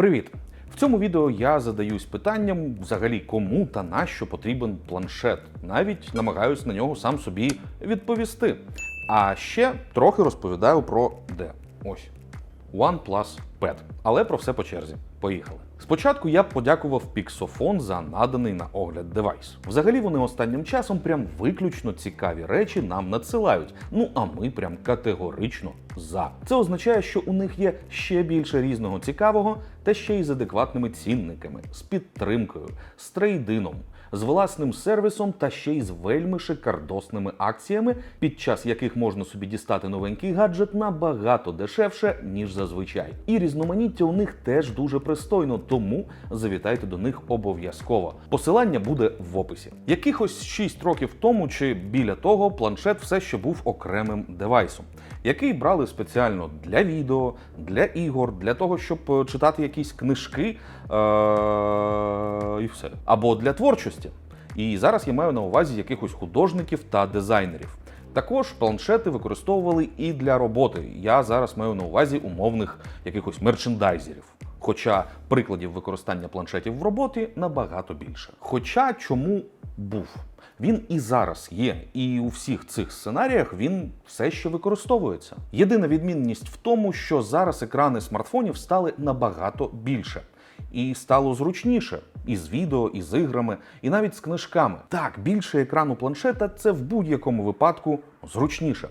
Привіт! В цьому відео я задаюсь питанням, взагалі кому та на що потрібен планшет. Навіть намагаюсь на нього сам собі відповісти. А ще трохи розповідаю про де. Ось OnePlus Pad. Але про все по черзі. Поїхали. Спочатку я подякував Піксофон за наданий на огляд девайс. Взагалі вони останнім часом прям виключно цікаві речі нам надсилають. Ну а ми прям категорично за. Це означає, що у них є ще більше різного цікавого, та ще й з адекватними цінниками, з підтримкою, з трейдином, з власним сервісом та ще й з вельми шикардосними акціями, під час яких можна собі дістати новенький гаджет набагато дешевше, ніж зазвичай. І різноманіття у них теж дуже пристойно, тому завітайте до них обов'язково. Посилання буде в описі. Якихось 6 років тому чи біля того планшет все ще був окремим девайсом, який брали спеціально для відео, для ігор, для того, щоб е, читати якісь книжки е- і все. Або для творчості. І зараз я маю на увазі якихось художників та дизайнерів. Також планшети використовували і для роботи. Я зараз маю на увазі умовних якихось мерчендайзерів. Хоча прикладів використання планшетів в роботі набагато більше. Хоча чому був? Він і зараз є, і у всіх цих сценаріях він все ще використовується. Єдина відмінність в тому, що зараз екрани смартфонів стали набагато більше. І стало зручніше і з відео, і з іграми, і навіть з книжками. Так, більше екрану планшета це в будь-якому випадку зручніше.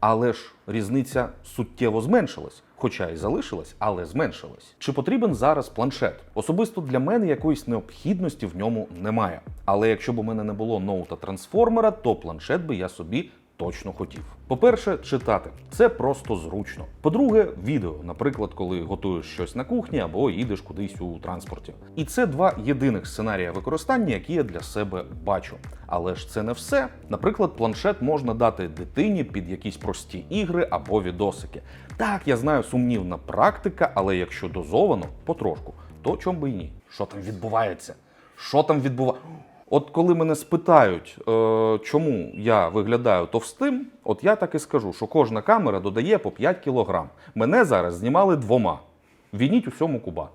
Але ж різниця суттєво зменшилась, хоча і залишилась, але зменшилась. Чи потрібен зараз планшет? Особисто для мене якоїсь необхідності в ньому немає. Але якщо б у мене не було ноута трансформера, то планшет би я собі точно хотів. По-перше, читати це просто зручно. По-друге, відео, наприклад, коли готуєш щось на кухні або їдеш кудись у транспорті. І це два єдиних сценарія використання, які я для себе бачу. Але ж це не все. Наприклад, планшет можна дати дитині під якісь прості ігри або відосики. Так, я знаю сумнівна практика, але якщо дозовано, потрошку, то чом би і ні. Що там відбувається? Що там відбувається? От коли мене спитають, е, чому я виглядаю товстим, от я так і скажу, що кожна камера додає по 5 кілограм. Мене зараз знімали двома. Вініть усьому куба.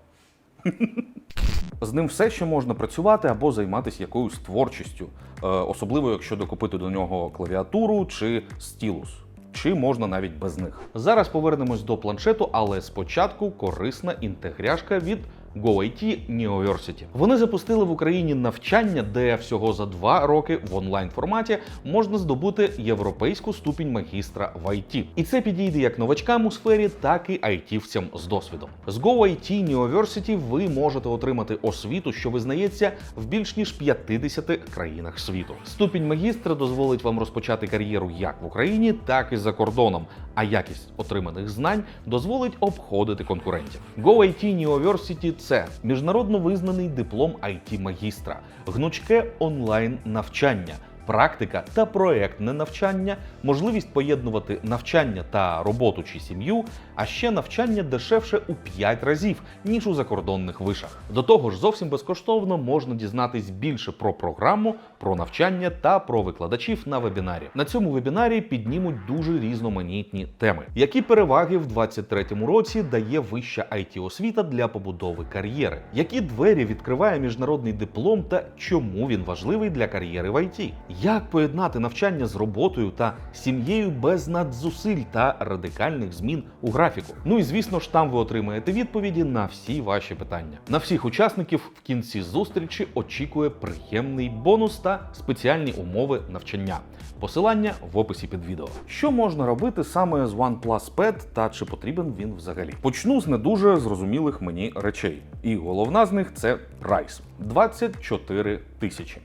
З ним все ще можна працювати або займатися якоюсь творчістю, е, особливо якщо докупити до нього клавіатуру чи стілус. Чи можна навіть без них. Зараз повернемось до планшету, але спочатку корисна інтегряшка від GoIT Neoversity. Вони запустили в Україні навчання, де всього за два роки в онлайн форматі можна здобути європейську ступінь магістра в IT. І це підійде як новачкам у сфері, так і айтівцям з досвідом. З GoIT Neoversity ви можете отримати освіту, що визнається в більш ніж 50 країнах світу. Ступінь магістра дозволить вам розпочати кар'єру як в Україні, так і за кордоном. А якість отриманих знань дозволить обходити конкурентів. GoIT Neoversity – це міжнародно визнаний диплом it магістра, гнучке онлайн навчання. Практика та проектне навчання, можливість поєднувати навчання та роботу чи сім'ю, а ще навчання дешевше у 5 разів, ніж у закордонних вишах. До того ж, зовсім безкоштовно можна дізнатись більше про програму, про навчання та про викладачів на вебінарі. На цьому вебінарі піднімуть дуже різноманітні теми, які переваги в 2023 році дає вища it освіта для побудови кар'єри, які двері відкриває міжнародний диплом та чому він важливий для кар'єри в IT. Як поєднати навчання з роботою та сім'єю без надзусиль та радикальних змін у графіку? Ну і звісно ж, там ви отримаєте відповіді на всі ваші питання. На всіх учасників в кінці зустрічі очікує приємний бонус та спеціальні умови навчання. Посилання в описі під відео. Що можна робити саме з OnePlus Pad та чи потрібен він взагалі? Почну з не дуже зрозумілих мені речей. І головна з них це прайс 24 тисячі.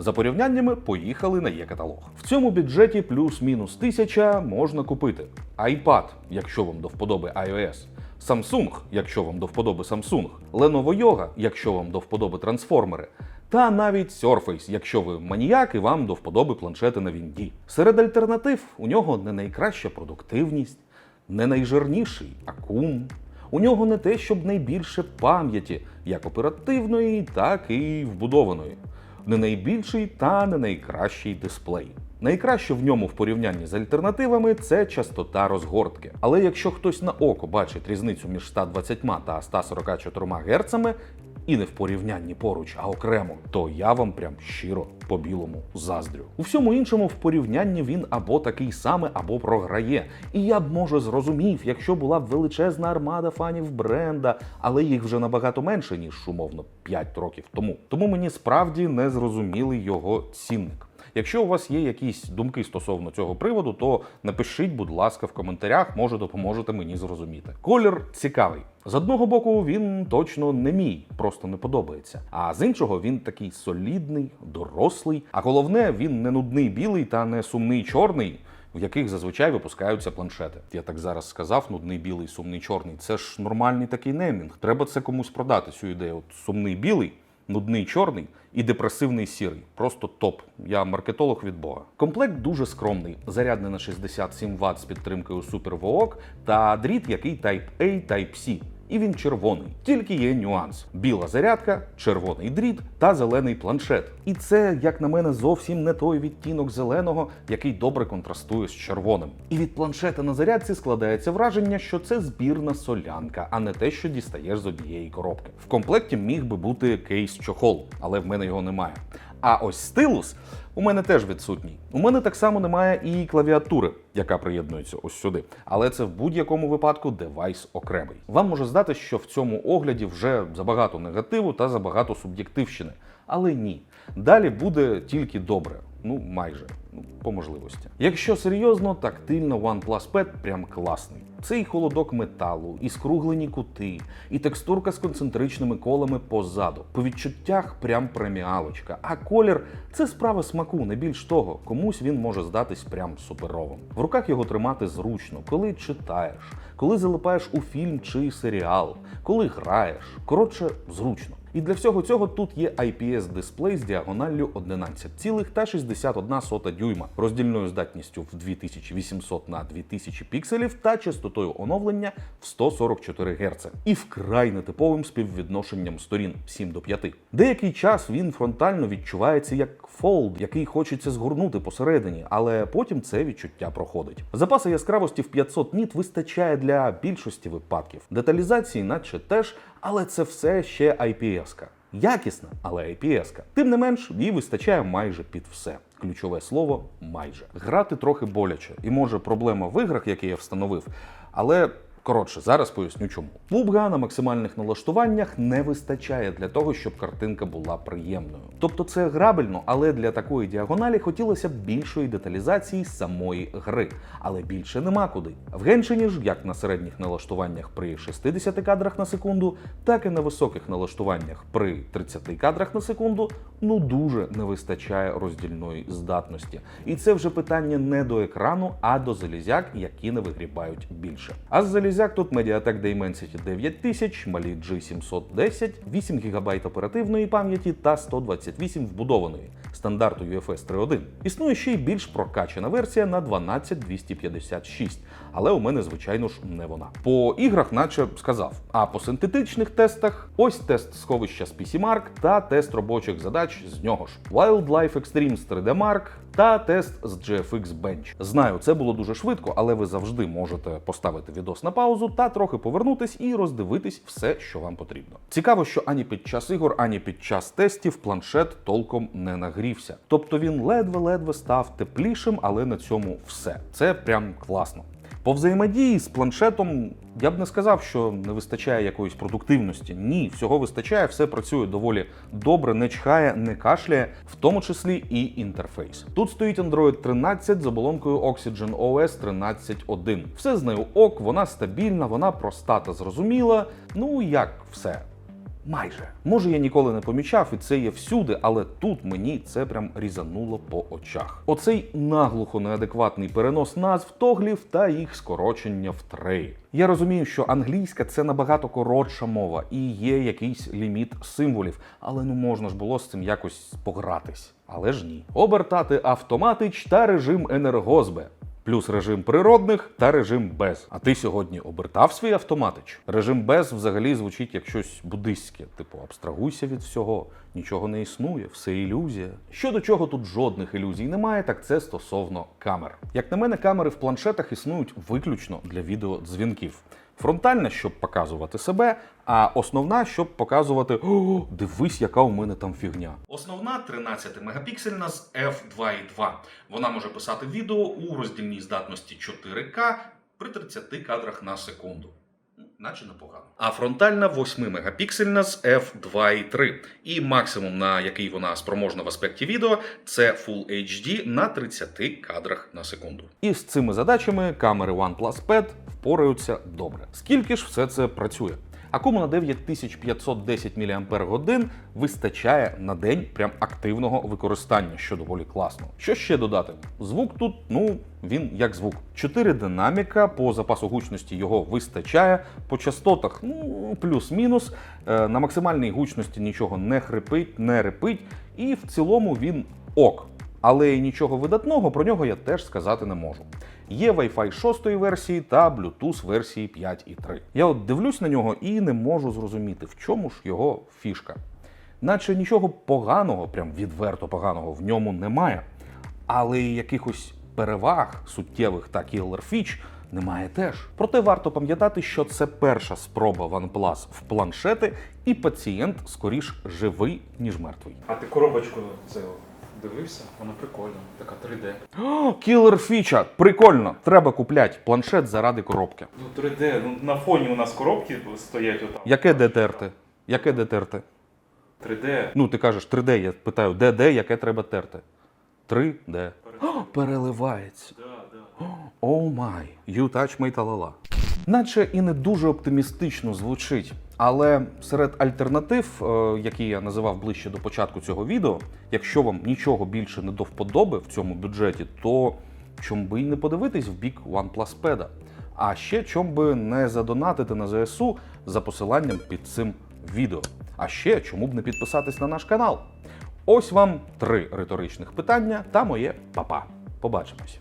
За порівняннями поїхали на є-каталог. В цьому бюджеті плюс-мінус тисяча можна купити iPad, якщо вам до вподоби iOS, Samsung, якщо вам до вподоби Samsung, Lenovo Yoga, якщо вам до вподоби трансформери, та навіть Surface, якщо ви маніяк і вам до вподоби планшети на Вінді. Серед альтернатив у нього не найкраща продуктивність, не найжирніший акум. У нього не те, щоб найбільше пам'яті, як оперативної, так і вбудованої не найбільший та не найкращий дисплей. Найкраще в ньому в порівнянні з альтернативами це частота розгортки. Але якщо хтось на око бачить різницю між 120 та 144 Гц, і не в порівнянні поруч, а окремо, то я вам прям щиро по-білому заздрю. У всьому іншому в порівнянні він або такий саме, або програє. І я б може зрозумів, якщо була б величезна армада фанів бренда, але їх вже набагато менше, ніж умовно 5 років тому. Тому мені справді не зрозумілий його цінник. Якщо у вас є якісь думки стосовно цього приводу, то напишіть, будь ласка, в коментарях, може допоможете мені зрозуміти. Колір цікавий. З одного боку, він точно не мій, просто не подобається. А з іншого, він такий солідний, дорослий. А головне, він не нудний білий та не сумний чорний. В яких зазвичай випускаються планшети. Я так зараз сказав, нудний білий, сумний чорний. Це ж нормальний такий неймінг. Треба це комусь продати, цю ідею. От сумний білий, нудний чорний і депресивний сірий. Просто топ. Я маркетолог від Бога. Комплект дуже скромний, зарядний на 67 Вт з підтримкою Super VOOC та дріт, який Type-A, Type-C. І він червоний. Тільки є нюанс: біла зарядка, червоний дріт та зелений планшет. І це, як на мене, зовсім не той відтінок зеленого, який добре контрастує з червоним. І від планшета на зарядці складається враження, що це збірна солянка, а не те, що дістаєш з однієї коробки. В комплекті міг би бути кейс чохол, але в мене його немає. А ось стилус у мене теж відсутній. У мене так само немає і клавіатури, яка приєднується ось сюди. Але це в будь-якому випадку девайс окремий. Вам може здати, що в цьому огляді вже забагато негативу та забагато суб'єктивщини. Але ні. Далі буде тільки добре. Ну, майже, ну, по можливості. Якщо серйозно, тактильно OnePlus Pad прям класний. Це і холодок металу, і скруглені кути, і текстурка з концентричними колами позаду. По відчуттях прям преміалочка. А колір це справа смаку, не більш того. Комусь він може здатись прям суперовим. В руках його тримати зручно, коли читаєш, коли залипаєш у фільм чи серіал, коли граєш. Коротше, зручно. І для всього цього тут є IPS-дисплей з діагоналлю 11,61 дюйма, роздільною здатністю в 2800 на 2000 пікселів та частотою оновлення в 144 Гц. І вкрай нетиповим співвідношенням сторін 7 до 5. Деякий час він фронтально відчувається як фолд, який хочеться згорнути посередині, але потім це відчуття проходить. Запаси яскравості в 500 ніт вистачає для більшості випадків. Деталізації, наче теж, але це все ще IPS-ка. Якісна, але IPS-ка. Тим не менш, їй вистачає майже під все. Ключове слово майже. Грати трохи боляче, і може проблема в іграх, які я встановив, але. Коротше, зараз поясню чому. PUBG на максимальних налаштуваннях не вистачає для того, щоб картинка була приємною. Тобто це грабельно, але для такої діагоналі хотілося б більшої деталізації самої гри. Але більше нема куди. В Геншині ж, як на середніх налаштуваннях при 60 кадрах на секунду, так і на високих налаштуваннях при 30 кадрах на секунду, ну дуже не вистачає роздільної здатності. І це вже питання не до екрану, а до залізяк, які не вигрібають більше. А з тут Mediatek Dimensity 9000, малі G710, 8 ГБ оперативної пам'яті та 128 вбудованої стандарту UFS 3.1. Існує ще й більш прокачана версія на 12256, але у мене, звичайно ж, не вона. По іграх, наче сказав. А по синтетичних тестах ось тест сховища з PC Mark та тест робочих задач з нього ж. Wildlife Extreme з 3D Mark та тест з GFX Bench. Знаю, це було дуже швидко, але ви завжди можете поставити відос на паузу та трохи повернутись і роздивитись все, що вам потрібно. Цікаво, що ані під час ігор, ані під час тестів планшет толком не нагрівся. Тобто він ледве-ледве став теплішим, але на цьому все. Це прям класно. По взаємодії з планшетом я б не сказав, що не вистачає якоїсь продуктивності. Ні, всього вистачає, все працює доволі добре, не чхає, не кашляє, в тому числі і інтерфейс. Тут стоїть Android 13 з оболонкою Oxygen OS 13.1. Все з нею ок, вона стабільна, вона проста та зрозуміла. Ну як все. Майже. Може, я ніколи не помічав, і це є всюди, але тут мені це прям різануло по очах. Оцей наглухо неадекватний перенос назв тоглів та їх скорочення в треї. Я розумію, що англійська це набагато коротша мова і є якийсь ліміт символів, але ну можна ж було з цим якось погратись. Але ж ні. Обертати автоматич та режим енергозбе. Плюс режим природних та режим без. А ти сьогодні обертав свій автоматич? Режим без взагалі звучить як щось буддистське, типу абстрагуйся від всього, нічого не існує, все ілюзія. Щодо чого тут жодних ілюзій немає, так це стосовно камер. Як на мене, камери в планшетах існують виключно для відеодзвінків. Фронтальна, щоб показувати себе, а основна, щоб показувати О, дивись, яка у мене там фігня. Основна 13 мегапіксельна з f2.2. Вона може писати відео у роздільній здатності 4К при 30 кадрах на секунду. Ну, Наче непогано. А фронтальна 8 мегапіксельна з f2.3. І максимум, на який вона спроможна в аспекті відео, це Full HD на 30 кадрах на секунду. І з цими задачами камери OnePlus Pad впораються добре. Скільки ж все це працює? Акуму на 9510 мАч вистачає на день прям активного використання, що доволі класно. Що ще додати? Звук тут, ну, він як звук. 4 динаміка, по запасу гучності його вистачає, по частотах, ну, плюс-мінус. Е, На максимальній гучності нічого не хрипить, не репить, і в цілому він ок. Але нічого видатного про нього я теж сказати не можу. Є Wi-Fi 6 версії та Bluetooth версії 5.3. Я от дивлюсь на нього і не можу зрозуміти, в чому ж його фішка. Наче нічого поганого, прям відверто поганого в ньому немає. Але й якихось переваг суттєвих та killer фіч немає теж. Проте варто пам'ятати, що це перша спроба OnePlus в планшети, і пацієнт скоріш живий, ніж мертвий. А ти коробочку це дивився? Вона прикольна, така 3D. О, Кілер фіча! Прикольно! Треба купляти планшет заради коробки. Ну 3D, ну на фоні у нас коробки стоять отам. Яке де терти? Яке де терти? 3D. Ну, ти кажеш 3D, я питаю, де де, яке треба терти? 3D. О, переливається. Да, да. О май, you touch my талала. Наче і не дуже оптимістично звучить, але серед альтернатив, е, які я називав ближче до початку цього відео, якщо вам нічого більше не до вподоби в цьому бюджеті, то чом би й не подивитись в бік OnePlus Pad. А ще чом би не задонатити на ЗСУ за посиланням під цим відео. А ще чому б не підписатись на наш канал? Ось вам три риторичних питання та моє папа. Побачимось.